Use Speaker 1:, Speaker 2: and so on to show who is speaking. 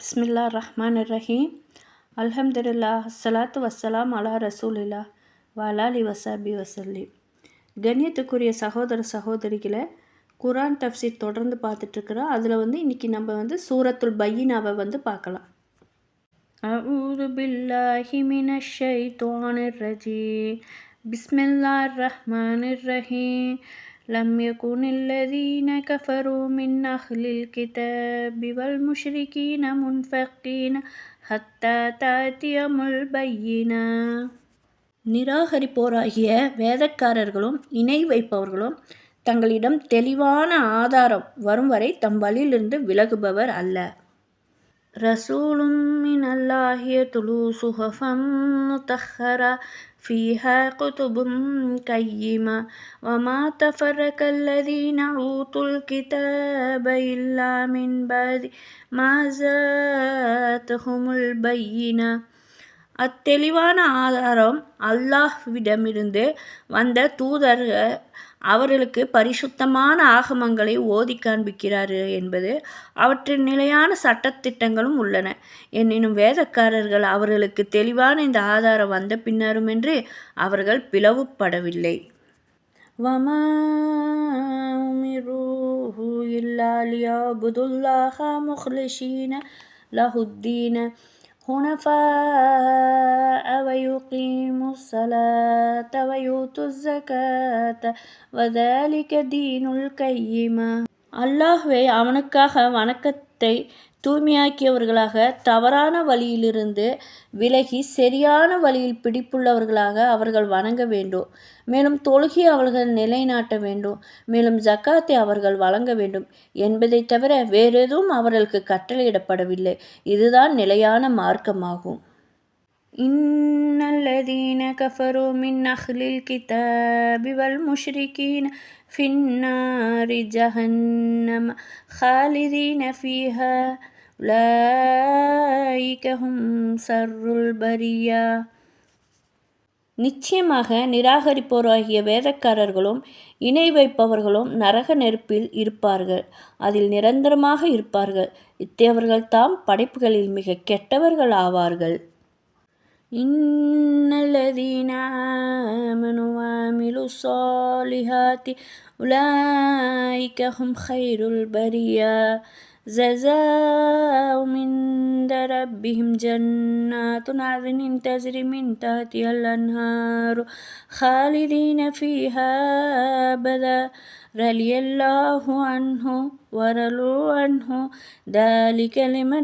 Speaker 1: பிஸ்மில்லா ரஹ்மான் ரஹீம் அல்ஹம்துலில்லா அஸ்ஸலாத்து வஸ்ஸலாம் அலா ரசூலில்லா வலாலி வசாபி வசல்லி கண்ணியத்துக்குரிய சகோதர சகோதரிகளை குரான் தப்சீர் தொடர்ந்து பார்த்துட்ருக்குறோம் அதில் வந்து இன்றைக்கி நம்ம வந்து சூரத்துல் பையினாவை வந்து பார்க்கலாம். அவுது பில்லாஹி மினஷை ஷைத்தானிர் ரஜி பிஸ்மில்லா ரஹ்மான் ரஹீம். لم يكن الذين كفروا من أهل الكتاب والمشركين منفقين حتى تأتيهم البينة நிராகரிப்போராகிய வேதக்காரர்களும் இணை வைப்பவர்களும் தங்களிடம் தெளிவான ஆதாரம் வரும் வரை தம் வழியிலிருந்து விலகுபவர் அல்ல ரசூலும் மினல்லாஹிய துலு சுஹஃபம் முத்தஹரா فيها كتب قيمة وما تفرق الذين أوتوا الكتاب إلا من بعد ما جاءتهم البينة. அத்தெளிவான ஆதாரம் அல்லாஹ்விடமிருந்து வந்த தூதர்கள் அவர்களுக்கு பரிசுத்தமான ஆகமங்களை ஓதி காண்பிக்கிறார் என்பது அவற்றின் நிலையான சட்டத்திட்டங்களும் உள்ளன எனினும் வேதக்காரர்கள் அவர்களுக்கு தெளிவான இந்த ஆதாரம் வந்த பின்னரும் என்று அவர்கள் பிளவுபடவில்லை وما أمروا إلا ليعبدوا الله مخلصين له الدين حنفاء ويقيموا الصلاة ويؤتوا الزكاة وذلك دين القيمة அல்லாஹ்வை அவனுக்காக வணக்கத்தை தூய்மையாக்கியவர்களாக தவறான வழியிலிருந்து விலகி சரியான வழியில் பிடிப்புள்ளவர்களாக அவர்கள் வணங்க வேண்டும் மேலும் தொழுகை அவர்கள் நிலைநாட்ட வேண்டும் மேலும் ஜக்காத்தை அவர்கள் வழங்க வேண்டும் என்பதை தவிர வேறெதுவும் அவர்களுக்கு கட்டளையிடப்படவில்லை இதுதான் நிலையான மார்க்கமாகும் إن الذين كفروا من أهل الكتاب والمشركين في النار جهنم خالدين فيها உலாய்கஹும் சர்ருல் பரியா. நிச்சயமாக நிராகரிப்போராகிய வேதக்காரர்களும் இணை வைப்பவர்களும் நரக நெருப்பில் இருப்பார்கள். அதில் நிரந்தரமாக இருப்பார்கள். இத்தேவர்கள் தாம் படைப்புகளில் மிக கெட்டவர்கள் ஆவார்கள். இன்னலதீன ஆமனுவாமிலு சாலிஹாத்தி உலாய்கஹும் ஹைருல் பரியா. جزاؤهم عند ربهم جنات عدن تجري من تحتها الأنهار خالدين فيها أبدا. رضي الله عنه ورضوا عنه. ذلك لمن